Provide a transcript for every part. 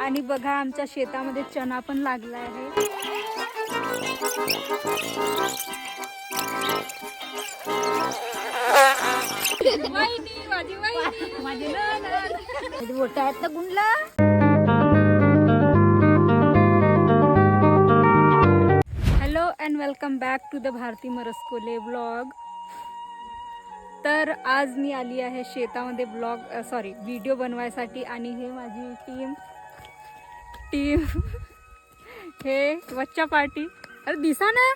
आणि बघा आमच्या शेतामध्ये चना पण लागला आहे. आहेत ना Gundla? Hello and welcome back to the Bharati Marskole blog तर आज मी आली आहे शेतामध्ये ब्लॉग सॉरी व्हिडिओ बनवायसाठी आणि हे माझी टीम टीम हे बच्चा पार्टी. अरे दिसा ना.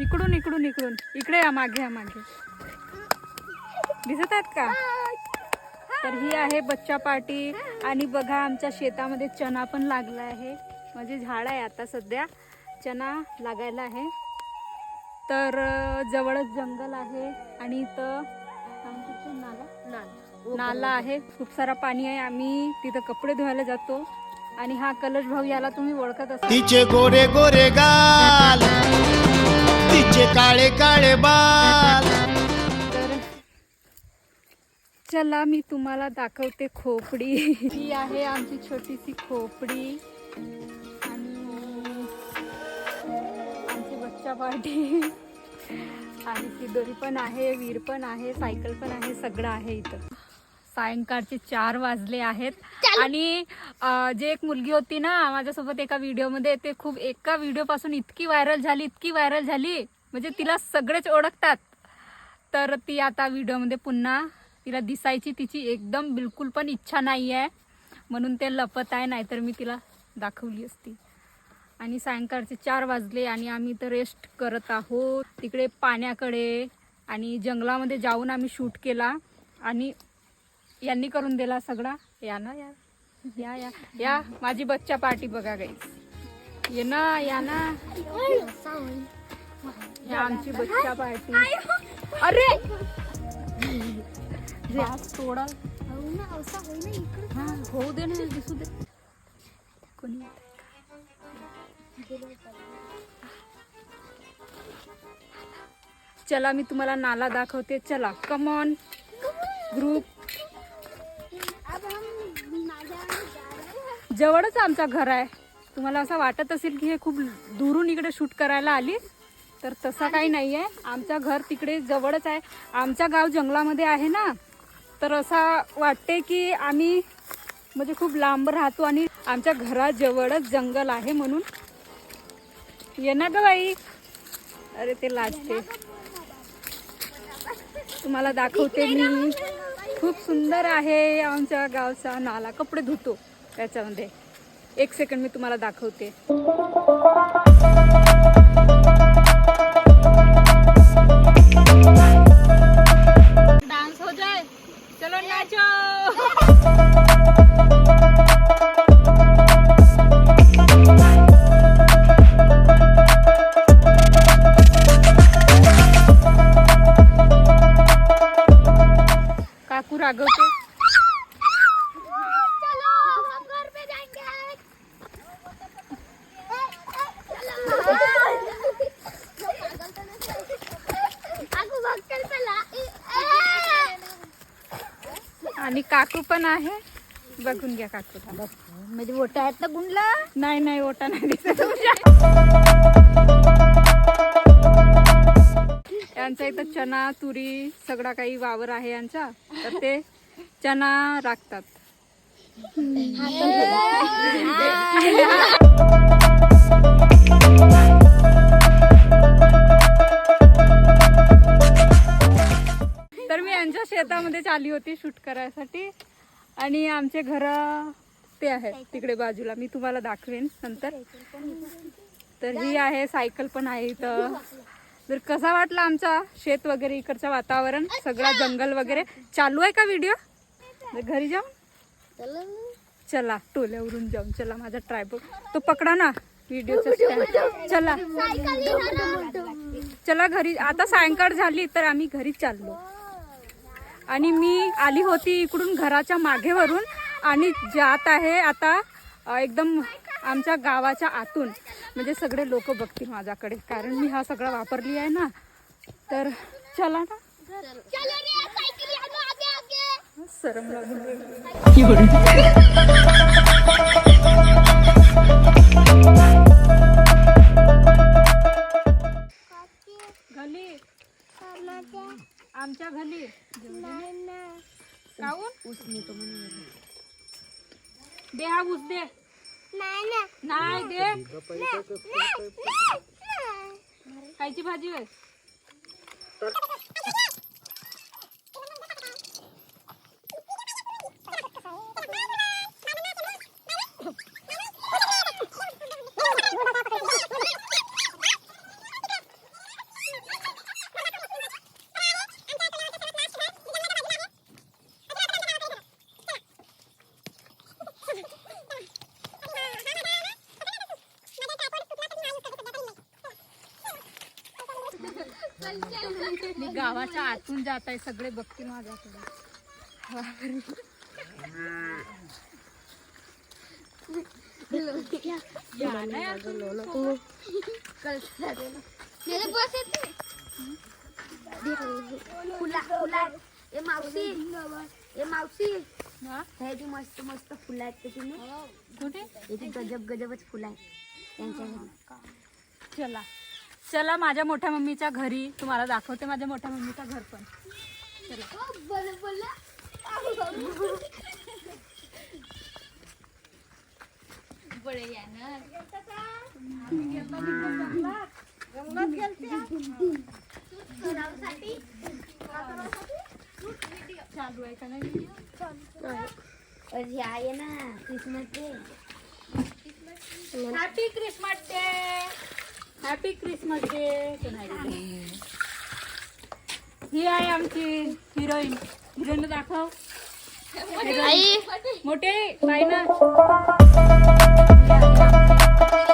इकडून इकडून इकडून. इकडे या मागे या मागे. दिसत आहेत का? तर ही आहे बच्चा पार्टी. आणि बघा आमच्या शेतामध्ये चना पण लागला आहे. म्हणजे झाड आहे आता सध्या. चना लागायला आहे. तर जवळच जंगल आहे. आणि इथं नाला नाला आहे खूप सारा पाणी आहे. आम्ही तिथं कपडे धुवायला जातो. आणि हा कलश भाऊ याला तुम्ही ओळखत असाल. तिचे गोरे गोरे गाल तिचे काळे काळे बाल. तर चला मी तुम्हाला दाखवते खोपडी. ही आहे आमची छोटीशी खोपडी. आणि आमची बच्चा पार्टी. आणि सिदोरी पण आहे वीर पण आहे सायकल पण आहे सगळं आहे इथं. सायंकाळचे चार वाजले आहेत. आणि जे एक मुलगी होती ना माझ्यासोबत एका व्हिडिओमध्ये ते खूप एका व्हिडिओपासून इतकी व्हायरल झाली इतकी व्हायरल झाली. म्हणजे तिला सगळेच ओळखतात. तर ती आता व्हिडिओमध्ये पुन्हा तिला दिसायची तिची एकदम बिलकुल पण इच्छा नाही आहे म्हणून ते लपत आहे नाहीतर मी तिला दाखवली असती. आणि सायंकाळचे चार वाजले आणि आम्ही तर रेस्ट करत आहोत. तिकडे पाण्याकडे आणि जंगलामध्ये जाऊन आम्ही शूट केला. आणि यांनी करून दिला सगळा. या ना या. या या. या माझी बच्चा पार्टी बघा गाई ये ना या ना. या आमची बच्चा पार्टी. अरे! ग्लास तोडा होऊ दे ना दिसू दे. कोणी चला मी तुम्हाला नाला दाखवते. चला कमॉन ग्रुप जवळच आमचा घर आहे. तुम्हाला असं वाटत असेल की हे खूप दुरून इकडे शूट करायला आली तर तसं काही नाही आहे आमचं घर तिकडे जवळच आहे. आमचा गाव जंगलामध्ये आहे ना तर असा वाटते की आम्ही म्हणजे खूप लांब राहतो आणि आमच्या घराजवळच जंगल आहे म्हणून. ये ना ग बाई. अरे ते लाजते. तुम्हाला दाखवते मी. खूप सुंदर आहे आमच्या गावचा नाला. कपडे धुतो. त्याच्यामध्ये एक सेकंड मी तुम्हाला दाखवते. डान्स हो जाए चलो नाचो. आणि काकू पण आहे. बघून घ्या काकूला म्हणजे मोठा आहेत ना गुंडला नाही नाही ओटा नाही दिसत. यांचा इथं चना तुरी सगळा काही वावर आहे यांचा. तर ते चना राखतात. शेतामध्येच आली होती शूट करायसाठी. आणि आमचे घर ते आहेत तिकडे बाजूला. मी तुम्हाला दाखवेन नंतर. तर ही आहे सायकल पण आहे इथं. तर कसा वाटला आमचा शेत वगैरे इकडचं वातावरण सगळा जंगल वगैरे? चालू आहे का व्हिडिओ घरी जाऊन चला टोल्यावरून जाऊन चला माझा ट्रायबो तो पकडा ना व्हिडिओचा चला. चला घरी आता सायंकाळ झाली तर आम्ही घरी चाललो. आणि मी आली होती इकडून घराच्या मागेवरून आणि जात आहे आता एकदम आमच्या गावाच्या आतून. म्हणजे सगळे लोक बघतील माझ्याकडे कारण मी हा सगळा वापरली आहे ना. तर चला ना. चलो रे साइकिल यहाँ आगे आगे. सरम लागून दे हा ऊस दे. नाही दे खायची भाजी होय. मी गावाच्या आतून जात आहे सगळे बघतील माझ्याकडे. ए मावशी ए मावशी मस्त मस्त फुलं आहेत कुठे? याची गजब गजबच फुलं आहेत. त्यांच्या चला. चला माझ्या मोठ्या मम्मीच्या घरी. तुम्हाला दाखवते माझ्या मोठ्या मम्मीचं घर पण. चालू. आहे का नाही और आहे ना Christmas day happy Christmas day happy Christmas day ही आहे आमची हिरोईन हिरोईन दाखव. मोठे बाय ना.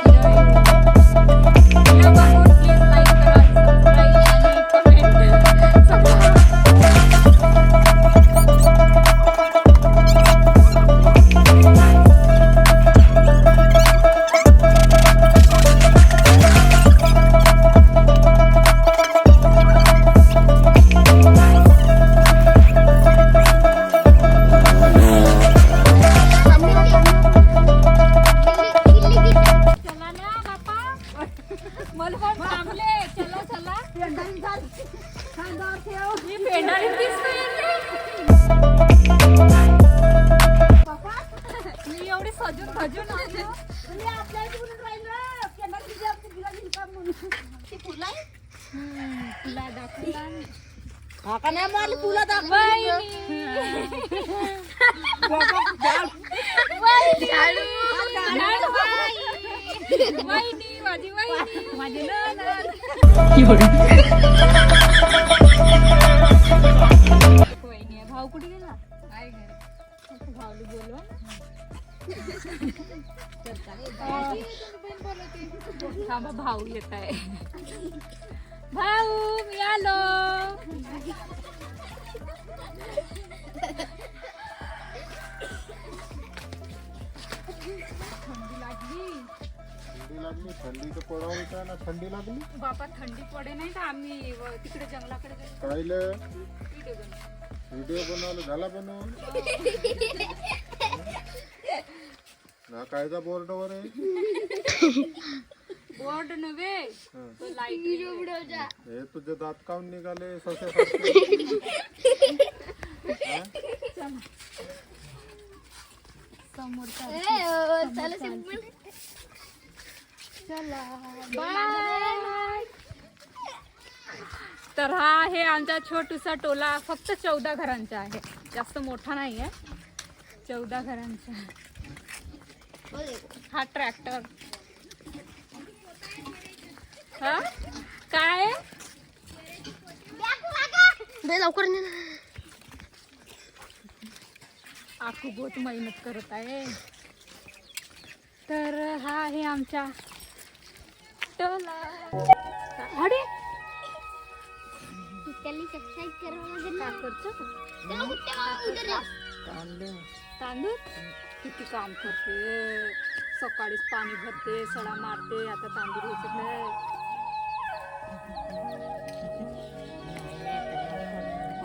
मी एवढी सजून भजून आलो. हम्म, तुला दाखवला मी. वहिनी. वहिनी. वहिनी, माझी वहिनी, माझी नणंद. वहिनी आहे. भाऊ कुठे गेला आहे घरी. भाऊला बोलवा ना. थांबा भाऊ येत आहे. भाऊ मी आलो. थंडी लागली. थंडी लागली थंडी तर पडावं ना? थंडी लागली? बापा थंडी पडे नाही तर आम्ही? व- तिकडे जंगलाकडे गेलो. कायले? व्हिडिओ बनवू. व्हिडिओ बनवलं झाला बनवून? कायचा बोर्डवर आहे. बोर्ड नव्हे हं. तो लाइट हे तुझे दात काऊन निघाले? सस्यासारखे समोरचा तर हा आहे आमचा छोटूसा टोला. फक्त चौदा घरांचा आहे. जास्त मोठा नाही आहे चौदा घरांचा हा ट्रॅक्टर. हा? काय? लवकर आखू बहुत मेहनत करत आहे. तर हा आहे आमचा टोला अरे! करा तांदूळ? किती काम करते? सकाळीच पाणी भरते सडा मारते आता तांदूळ उचलले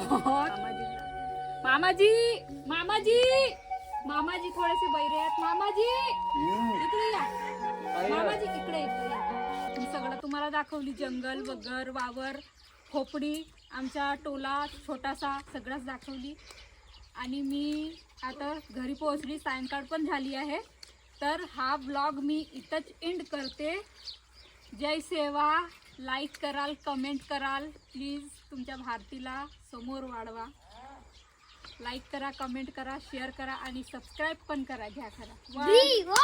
हो, मामाजी. मामाजी मामाजी थोडेसे बैरे आहेत. मामाजी इकडे या. मामाजी इकडे इकडे या. सगळं तुम्हाला दाखवली. जंगल वगर वावर खोपडी आमचा टोला छोटासा सगळंच दाखवली. आणि मी आता घरी पोहोचली सायंकाळ पण झाली आहे. तर हा ब्लॉग मी इथंच एंड करते. जय सेवा लाईक कराल कमेंट कराल. प्लीज तुमच्या भारतीला समोर वाढवा. लाईक करा कमेंट करा शेअर करा आणि सबस्क्राईब पण करा घ्या! Vivo!